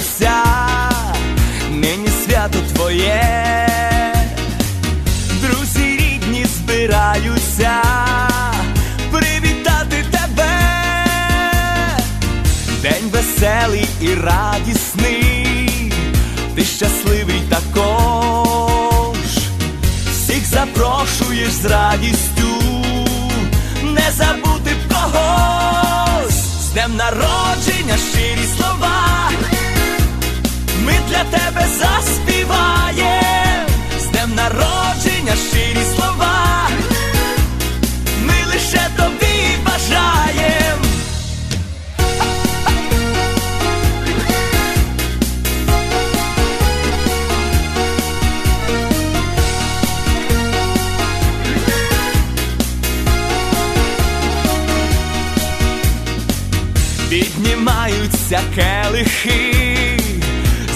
Вдягнися, нині свято твоє, друзі рідні збираються привітати тебе, день веселий і радісний, ти щасливий також, всіх запрошуєш з радістю, не забути когось, з днем народження щирість для тебе заспіваєм, з днем народження щирі слова. Ми лише тобі бажаєм. Піднімаються келихи